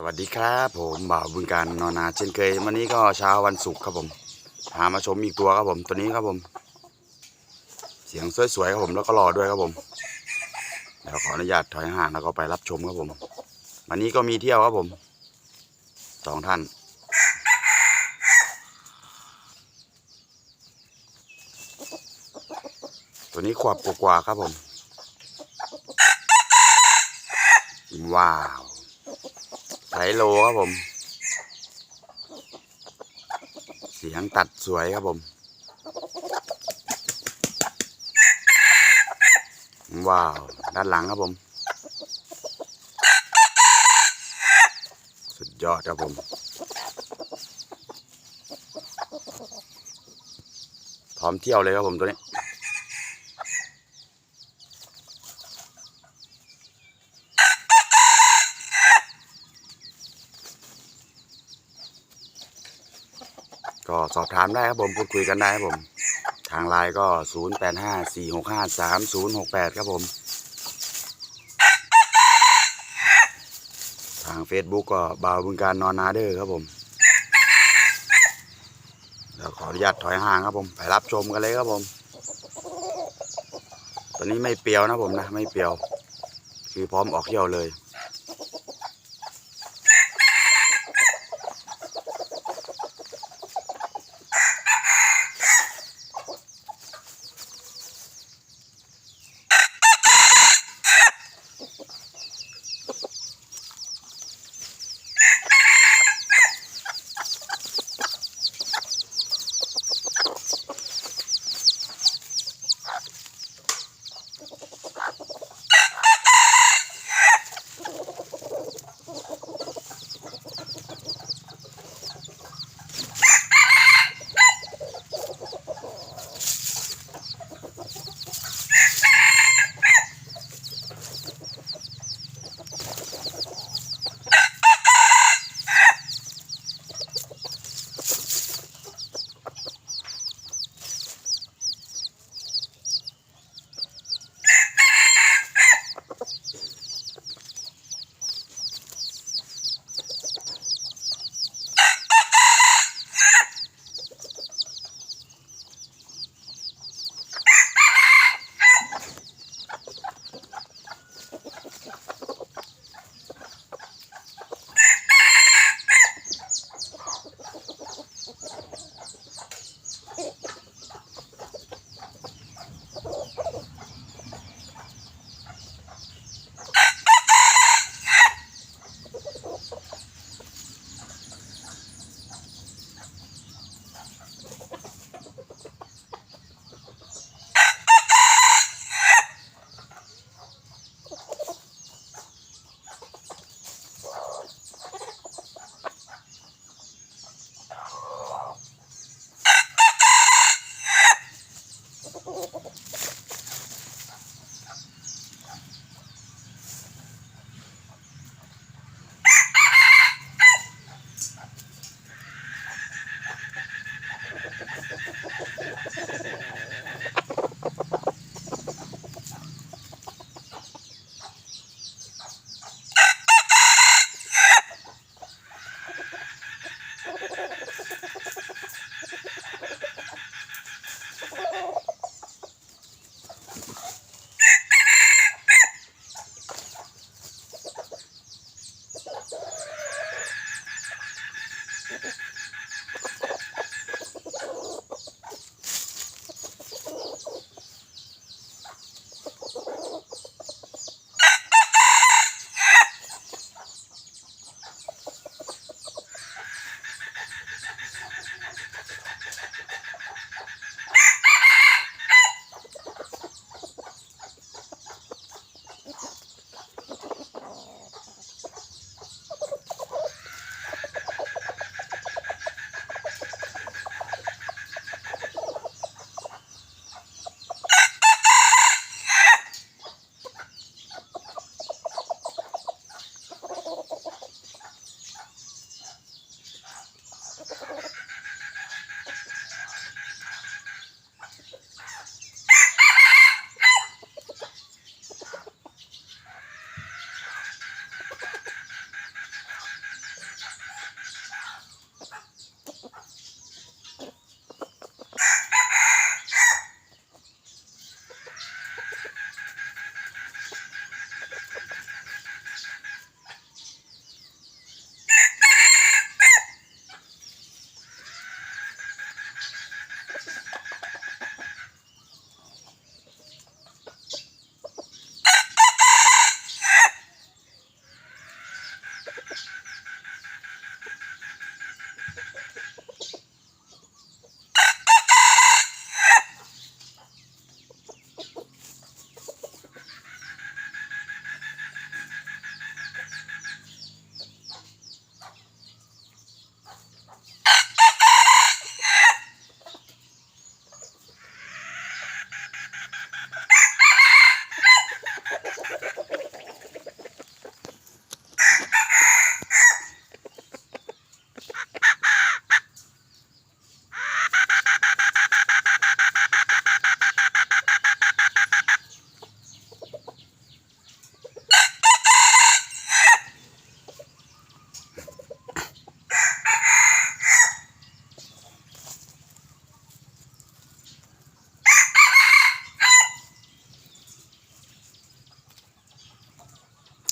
สวัสดีครับผมบ่าวบุญการนอนนาเช่นเคยวันนี้ก็เช้าวันศุกร์ครับผมพามาชมอีกตัวครับผมตัวนี้ครับผม เสียงสวยๆครับผมแล้วก็รอด้วยครับผมเดี๋ยวขออนุญาตถอยห่างแล้วก็ไปรับชมครับผม วันนี้ก็มีเที่ยวครับผมสองท่านตัวนี้ขวบกว่าครับผมว้าว ไถโลครับผม เสียงตัดสวยครับผม ว้าว ด้านหลังครับผม สุดยอดครับผมพร้อมเที่ยวเลยครับผมตัวนี้ อบถามได้ครับผมพูดคุยกันได้ครับผม ทางไลน์ก็ 0 8 5 4 6 5 3 0 6 8 ครับผม ทาง Facebook ก็บ่าวบึงการนอนนาเดอร์ครับผมเดี๋ยวขออนุญาตถอยห่างครับผม ไปรับชมกันเลยครับผม ตอนนี้ไม่เปรียวนะผมนะ ไม่เปรียว คือพร้อมออกเที่ยวเลย Okay.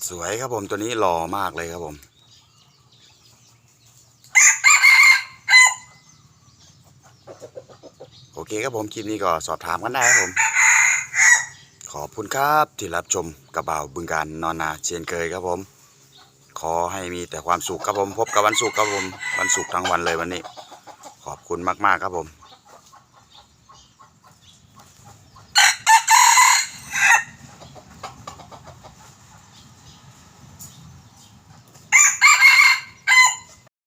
สวยครับผมตัวนี้หล่อมากเลยครับผม โอเคครับผมคลิปนี้ก็สอบถามกันได้ครับผม ขอบคุณครับที่รับชมกระเบาบึงการนอนนาเชียนเคยครับผม ขอให้มีแต่ความสุขครับผม พบกับวันศุกร์ครับผม วันศุกร์ทั้งวันเลยวันนี้ ขอบคุณมากๆครับผม